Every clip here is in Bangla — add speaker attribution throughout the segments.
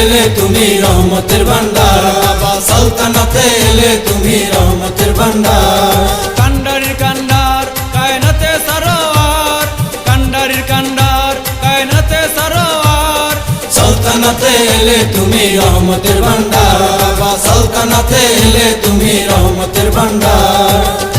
Speaker 1: এলে তুমি রহমতের ভান্ডার। বাবা সালতানাতে এলে তুমি রহমতের ভান্ডার।
Speaker 2: কান্ডারির কান্ডার কায়নাতে সারোয়ার। কান্ডারির কান্ডার কায়নাতে সারোয়ার।
Speaker 1: সালতানাতে এলে তুমি রহমতের ভান্ডার। বাবা সালতানাতে এলে তুমি রহমতের ভান্ডার।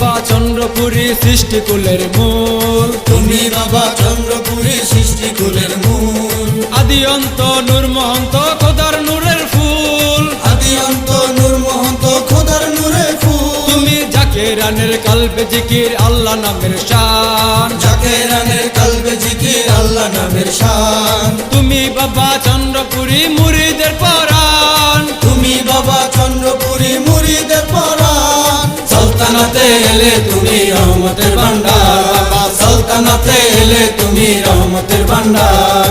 Speaker 2: বাবা চন্দ্রপুরী সৃষ্টিকুলের মূল।
Speaker 1: তুমি বাবা চন্দ্রপুরী সৃষ্টিকুলের মূল।
Speaker 2: আদি অন্ত নূর মহন্ত খোদার নূরের ফুল।
Speaker 1: আদি অন্ত নূর মহন্ত খোদার নূরে ফুল।
Speaker 2: তুমি যাকে রানের কালবে জিকির আল্লাহ নামের শান।
Speaker 1: যাকে রানের কালবে জিকির আল্লাহ নামের শান।
Speaker 2: তুমি বাবা চন্দ্রপুরী
Speaker 1: সালতানাতে এলে তুমি রহমতের ভান্ডার বাবা সালতানাতে এলে তুমি রহমতের ভান্ডার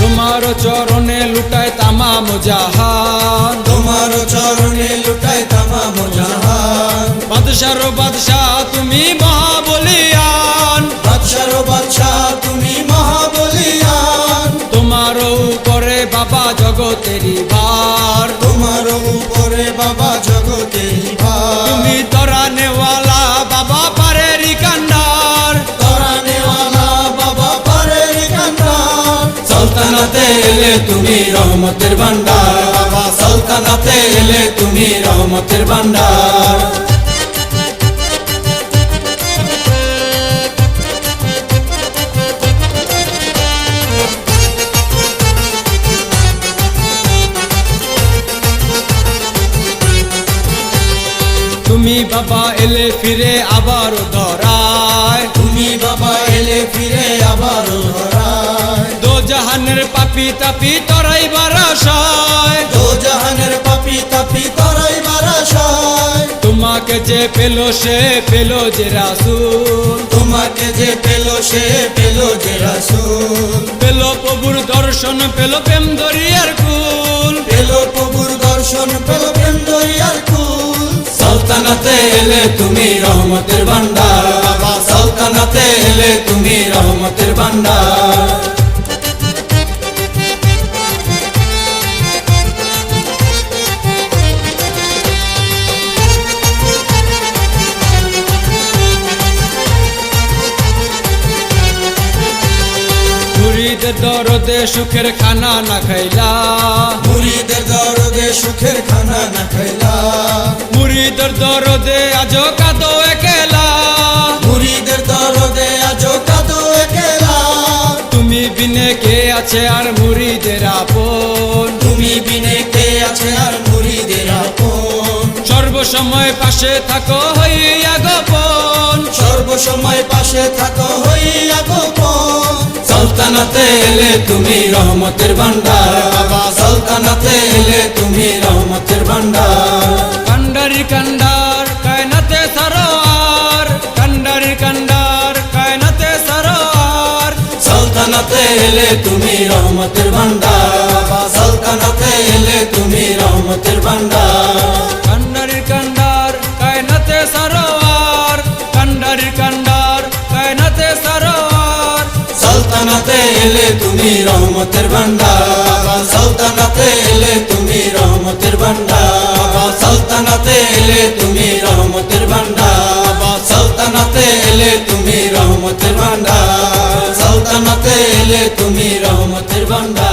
Speaker 2: তোমার চরণে লুটায় তামাম জাহান।
Speaker 1: তোমার চরণে লুটাই তামাম জাহান।
Speaker 2: বাদশার বাদশাহ তুমি মহাবলিয়ান।
Speaker 1: বাদশার বাদশাহ তুমি মহাবলিয়ান।
Speaker 2: তোমার উপরে বাবা জগতেরই ভার।
Speaker 1: তোমার উপরে বাবা জগতে ভার।
Speaker 2: তুমি তরা নেওয়ালা বাবা পারেরি কান্ডার।
Speaker 1: তরানেওয়ালা বাবা পারের কান্দার সালতানাতে এলে তুমি রহমতের ভান্ডার বাবা সালতানাতে এলে তুমি রহমতের ভান্ডার
Speaker 2: তুমি বাবা এলে ফিরে আবার ধরায়।
Speaker 1: তুমি বাবা এলে ফিরে আবার ধরায়।
Speaker 2: দো জাহানের পাপি তাপি তরাই বারাসায়
Speaker 1: দো জাহানের পাপি তাপি তরাই বারাসায়
Speaker 2: তোমাকে যে পেল সে পেল যে রাসুল।
Speaker 1: তোমাকে যে পেল সে পেল যে রাসূল।
Speaker 2: পেল প্রভুর দর্শন পেল প্রেম দরিয়ার
Speaker 1: এলে তুমি রহমতের ভান্ডার বাবা সালতানাতে এলে তুমি রহমতের ভান্ডার
Speaker 2: মুরিদের দরদে সুখের খানা না খাইলা।
Speaker 1: মুরিদের দরদে সুখের খানা না খাইলা।
Speaker 2: মুরিদের দরদে আজ কাদো একেলা।
Speaker 1: মুরিদের দরদে আজো কাদো একেলা।
Speaker 2: তুমি বিনে কে আছে আর মুরিদের আপন?
Speaker 1: তুমি বিনে কে আছে আর মুরিদের আপন?
Speaker 2: সর্বসময় পাশে থাকো হইয়া গোপন।
Speaker 1: সর্বসময় পাশে থাকো হইয়া গোপন। সালতানাতে এলে তুমি রহমতের ভান্ডার বাবা সালতানাতে এলে তুমি রহমতের ভান্ডার
Speaker 2: কান্ডারি কায়নাতে সারোয়ার। কান্ডারি কান্ডার কায়নাতে সারোয়ার।
Speaker 1: সালতানাতে এলে তুমি রহমতের ভান্ডার সালতানাতে এলে তুমি রহমতের ভান্ডার
Speaker 2: কান্ডারি কান্ডার কায়নাতে সারোয়ার। কান্ডারি কান্ডার কায়নাতে সারোয়ার।
Speaker 1: সালতানাতে এলে তুমি রহমতের ভান্ডার তুমি রহমতের ভান্ডার সালতানাতে এলে তুমি রহমতের ভান্ডার